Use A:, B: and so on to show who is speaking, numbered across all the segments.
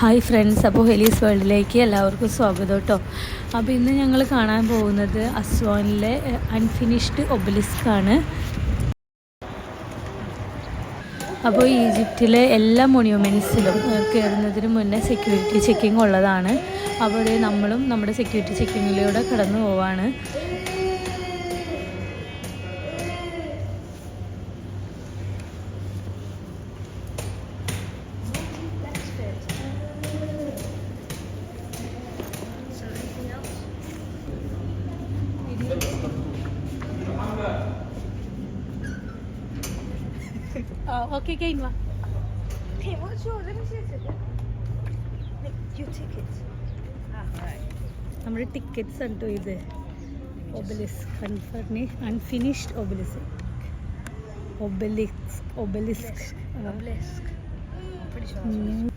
A: Hi friends അപ്പോൾ ഹെലീസ് വേൾഡിലേക്ക് എല്ലാവർക്കും സ്വാഗതം കേട്ടോ. അപ്പോൾ ഇന്ന് ഞങ്ങൾ കാണാൻ പോകുന്നത് അസ്വാനിലെ അൺഫിനിഷ്ഡ് ഒബലിസ്ക് ആണ്. അപ്പോൾ ഈജിപ്തിലെ എല്ലാ മൊണ്യൂമെന്റ്സിലും കയറുന്നതിന് മുന്നേ സെക്യൂരിറ്റി ചെക്കിംഗ് ഉള്ളതാണ്. അവിടെ നമ്മളും നമ്മുടെ സെക്യൂരിറ്റി ചെക്കിങ്ങിലൂടെ കടന്നു പോവാണ്. ഓക്കെ കഴിഞ്ഞു
B: Okay, what's yours? Let me see your ticket. Nick, Your tickets. Ah, right.
A: നമ്മുടെ ടിക്കറ്റ്സ് ഉണ്ടോ ഇത് ഒബലിസ് കൺഫർണി unfinished obelisk obelisk obelisk
B: Obelisk. I'm pretty sure that's what it's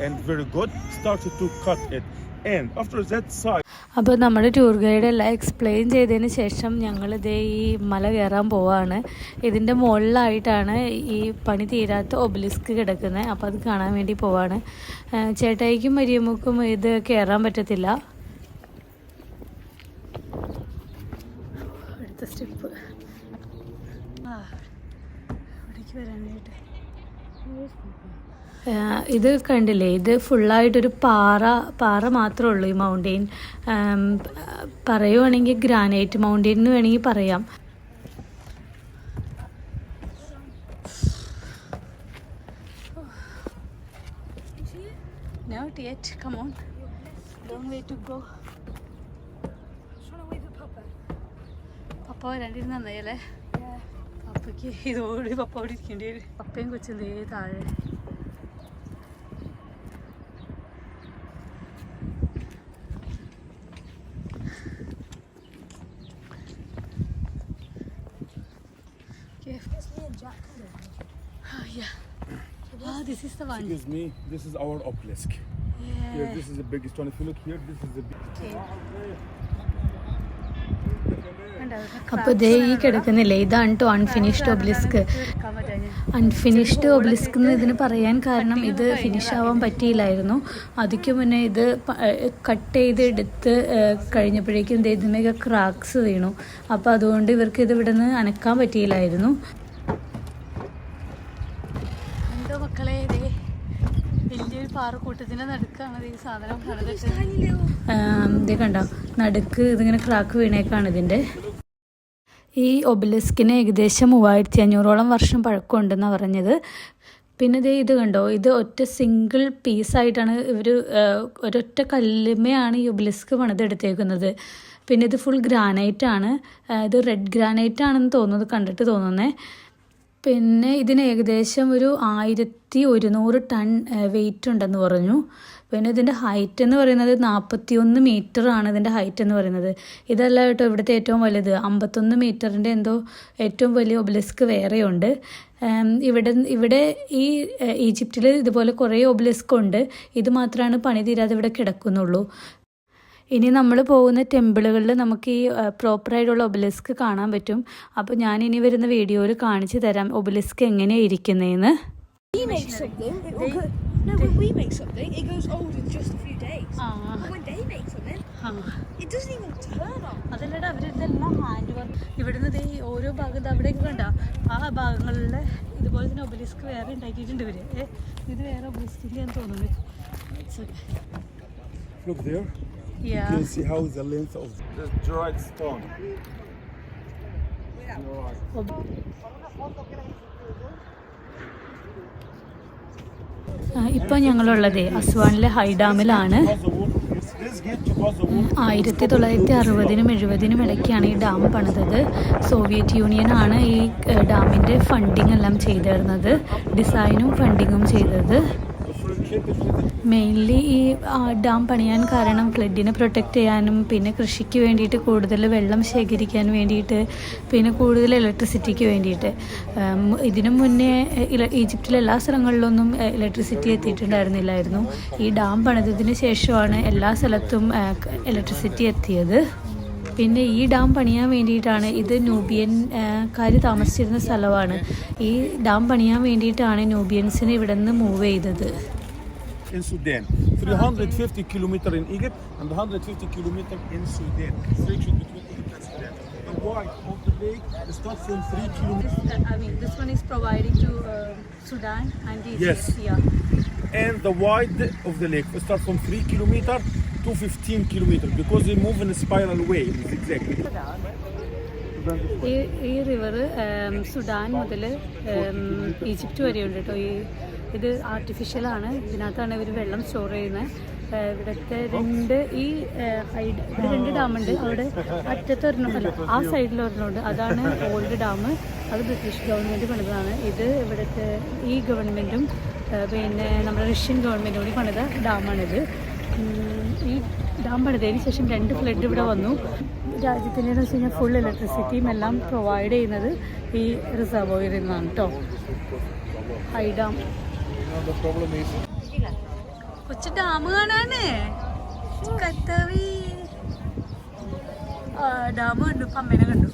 C: and very good started to cut it and after that side
A: അപ്പോൾ നമ്മുടെ tour guide എല്ലാം explain ചെയ്തതിന് ശേഷം ഞങ്ങളിതേ ഈ മല കയറാൻ പോവാണ്. ഇതിന്റെ മുകളിലായിട്ടാണ് ഈ പണി തീരാത്ത ഒബലിസ്ക് കിടക്കുന്നത് അപ്പോൾ അത് കാണാൻ വേണ്ടി പോവാണ്. ചേട്ടായിക്കും മരിയമ്മക്കും ഇത് കയറാൻ പറ്റത്തില്ല. അടുത്ത സ്റ്റെപ്പ് ആ അവിടേക്ക് വരാനായിട്ട് ഇത് കണ്ടില്ലേ ഇത് ഫുള്ളായിട്ടൊരു പാറ പാറ മാത്രമേ ഉള്ളൂ ഈ മൗണ്ടെയിൻ പറയുവാണെങ്കിൽ ഗ്രാനൈറ്റ് മൗണ്ടെയിൻ എന്ന് വേണമെങ്കിൽ പറയാം Not yet. Come on. Long way to go.
B: trying to wave at Papa.
A: പപ്പ വരാണ്ടിരുന്ന നന്നായല്ലേ പപ്പയ്ക്ക് ഇതോടെ പപ്പ അവിടെ ഇരിക്കേണ്ടി വരും പപ്പയും കൊച്ചും ദേ താഴെ Okay. Ah, yeah. Ah, this is the one.
C: excuse me this is our obelisk. Here
A: Yeah.
C: this is the biggest one. If you look here this is the big
A: അപ്പോൾ ദേ ഈ കിടക്കുന്നില്ലേ ഇതാണ് to unfinished obelisk unfinished obelisk എന്ന് ഇതിന് പറയാൻ കാരണം ഇത് finish ആവാൻ പറ്റിയില്ലായിരുന്നു. അതിക്ക് മുന്നേ ഇത് കട്ട് ചെയ്ത് എടുത്ത് കഴിഞ്ഞപ്പോഴേക്കും ദേ ഇതിന്മേൽ ക്രാക്സ് വീണു. അപ്പോൾ അതുകൊണ്ട് ഇവർക്ക് ഇത് ഇവിടെ നിന്ന് അനക്കാൻ പറ്റിയില്ലായിരുന്നു. എന്തോ മക്കളെ ദേ വലിയൊരു പാറക്കൂട്ടത്തിന്റെ നടുക്കാണ് ഈ സാധനം
B: ഇതേ കണ്ട
A: ഇത് കണ്ടോ നടുക്ക് ഇതിങ്ങനെ ക്രാക്ക് വീണേക്കാണ് ഇതിന്റെ. ഈ ഒബലിസ്കിന് ഏകദേശം മൂവായിരത്തി അഞ്ഞൂറോളം വർഷം പഴക്കമുണ്ടെന്നാണ് പറഞ്ഞത്. പിന്നെ ഇതേ ഇത് കണ്ടോ ഇത് ഒറ്റ സിംഗിൾ പീസായിട്ടാണ് ഇവർ ഒരൊറ്റ കല്ലുമയാണ് ഈ ഒബലിസ്ക് പണിതെടുത്തേക്കുന്നത്. പിന്നെ ഇത് ഫുൾ ഗ്രാനൈറ്റ് ആണ്. ഇത് റെഡ് ഗ്രാനൈറ്റ് ആണെന്ന് തോന്നുന്നത് കണ്ടിട്ട് തോന്നുന്നേ. പിന്നെ ഇതിന് ഏകദേശം ഒരു ആയിരത്തി ഒരുന്നൂറ് ടൺ വെയിറ്റ് ഉണ്ടെന്ന് പറഞ്ഞു. പിന്നെ ഇതിന്റെ ഹൈറ്റ് എന്ന് പറയുന്നത് നാൽപ്പത്തി ഒന്ന് മീറ്റർ ആണ് ഇതിന്റെ ഹൈറ്റ് എന്ന് പറയുന്നത്. ഇതല്ല കേട്ടോ ഇവിടുത്തെ ഏറ്റവും വലുത്. അമ്പത്തൊന്ന് മീറ്ററിന്റെ എന്തോ ഏറ്റവും വലിയ ഒബ്ലിസ്ക് വേറെയുണ്ട്. ഇവിടെ ഇവിടെ ഈ ഈജിപ്തിൽ ഇതുപോലെ കുറേ ഒബ്ലിസ്ക് ഉണ്ട്. ഇത് മാത്രമാണ് പണി തീരാതെ ഇവിടെ കിടക്കുന്നുള്ളൂ. ഇനി നമ്മൾ പോകുന്ന ടെമ്പിളുകളിൽ നമുക്ക് ഈ പ്രോപ്പറായിട്ടുള്ള ഒബലിസ്ക് കാണാൻ പറ്റും. അപ്പോൾ ഞാൻ ഇനി വരുന്ന വീഡിയോയിൽ കാണിച്ചു തരാം ഒബലിസ്ക് എങ്ങനെയാണ് ഇരിക്കുന്നതെന്ന്
B: We make something. It will go. No, when we make something, it goes old in just a few days. But when they make something, it doesn't even turn on.
A: അതല്ലടാ അവരിതെല്ലാം ഹാൻഡ് വർക്ക് ഇവിടുന്ന് ദേ ഈ ഓരോ ഭാഗത്ത് ദാ അവിടെയൊക്കെ കണ്ട. ആ ഭാഗങ്ങളിലെ ഇതുപോലെ തന്നെ ഒബലിസ്ക് വേറെ ഉണ്ടാക്കിയിട്ടുണ്ട് ഇവർ. ഇത് വേറെ ഒബലിസ്കിന്റെ തോന്നുന്നു.
C: Look there.
A: Yeah.
C: you can see how the length of the dried stone
A: ഇപ്പൊ ഞങ്ങളുള്ളത് അസ്വാനിലെ
C: ഹൈഡാമിലാണ്.
A: ആയിരത്തി തൊള്ളായിരത്തി അറുപതിനും എഴുപതിനും ഇടയ്ക്കാണ് ഈ ഡാം പണിതത്. സോവിയറ്റ് യൂണിയൻ ആണ് ഈ ഡാമിന്റെ ഫണ്ടിങ് എല്ലാം ചെയ്തിരുന്നത്. ഡിസൈനും ഫണ്ടിങ്ങും ചെയ്തത്
C: keep it with it
A: mainly ഈ ഡാം പണിയാൻ കാരണം ഫ്ലഡിനെ പ്രൊട്ടക്റ്റ് ചെയ്യാനും പിന്നെ കൃഷിക്ക് വേണ്ടിയിട്ട് കൂടുതൽ വെള്ളം ശേഖരിക്കാൻ വേണ്ടിയിട്ട് പിന്നെ കൂടുതൽ ഇലക്ട്രിസിറ്റിക്ക് വേണ്ടിയിട്ട്. ഇതിനു മുന്നേ ഈജിപ്തിലെ എല്ലാ സ്ഥലങ്ങളിലൊന്നും ഇലക്ട്രിസിറ്റി എത്തിയിട്ടുണ്ടായിരുന്നില്ലായിരുന്നു. ഈ ഡാം പണിതതിന് ശേഷമാണ് എല്ലാ സ്ഥലത്തും ഇലക്ട്രിസിറ്റി എത്തിയത്. പിന്നെ ഈ ഡാം പണിയാൻ വേണ്ടിയിട്ടാണ് ഇത് നൂബിയൻ കാര് താമസിച്ചിരുന്ന സ്ഥലമാണ്. ഈ ഡാം പണിയാൻ വേണ്ടിയിട്ടാണ് നൂബിയൻസിന് ഇവിടെ നിന്ന് മൂവ് ചെയ്തത്.
C: in Sudan. 350 kilometer in Egypt and 150 kilometer in Sudan. Section between Egypt and Sudan. The wide of the lake starts from 3 kilometers
A: I mean, this one is providing to Sudan and
C: Yes. and the wide of the lake starts from 3 kilometer to 15 kilometer because they move in a spiral way. Exactly.
A: ഈ ഈ river Sudan മുതൽ Egypt വരെയുണ്ട് കേട്ടോ ഈ ഇത് ആർട്ടിഫിഷ്യലാണ് ഇതിനകത്താണ് ഇവർ വെള്ളം സ്റ്റോർ ചെയ്യുന്നത് ഇവിടുത്തെ രണ്ട് ഈ ഹൈഡ് ഇവിടെ രണ്ട് ഡാമുണ്ട് അവിടെ അറ്റത്ത് ഒരെണ്ണം ആ സൈഡിൽ ഒരെണ്ണമുണ്ട് അതാണ് ഓൾഡ് ഡാം അത് ബ്രിട്ടീഷ് ഗവൺമെന്റ് പണിതാണ് ഇത് ഇവിടുത്തെ ഈ ഗവൺമെന്റും പിന്നെ നമ്മുടെ റഷ്യൻ ഗവൺമെന്റും കൂടി പണിത ഡാമാണിത് ഈ ഡാം പണിതതിന് ശേഷം രണ്ട് ഫ്ലഡ് ഇവിടെ വന്നു. രാജ്യത്തിന്റെ എന്ന് വെച്ച് കഴിഞ്ഞാൽ ഫുൾ ഇലക്ട്രിസിറ്റിയും എല്ലാം പ്രൊവൈഡ് ചെയ്യുന്നത് ഈ റിസർവോയറിൽ നിന്നാണ് കേട്ടോ ഹൈ ഡാം കൊച്ചു ഡാം കാണാനേ? കത്തവി. ഡാം കണ്ടു ഇപ്പം അമ്മേനെ കണ്ടു.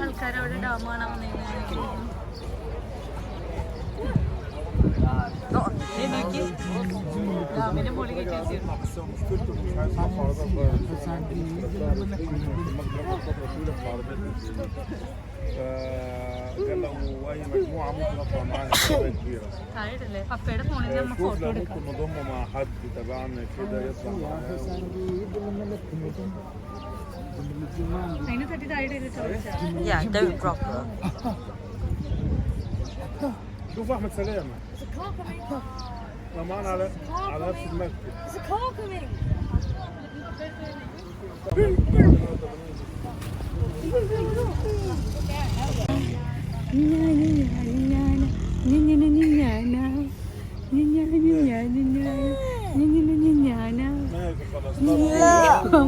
A: ആൾക്കാർ അവിടെ ഡാം കാണാൻ വന്നിരുന്നു Peki. Ya benim oraya geçiyorum.
C: قال له اي مجموعه ممكن اطلع معاها كبيره
A: تعالى
C: ممكن نضمه مع حد تبعنا كده يطلع
A: معاها
D: Yeah, don't drop her.
C: شوف احمد سلامه Aman
B: alın. Allah sürmez. Bizi
C: kova kömeyin.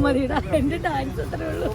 A: മതിയുടെ എന്റെ ഡാൻസ് അത്രേ ഉള്ളൂ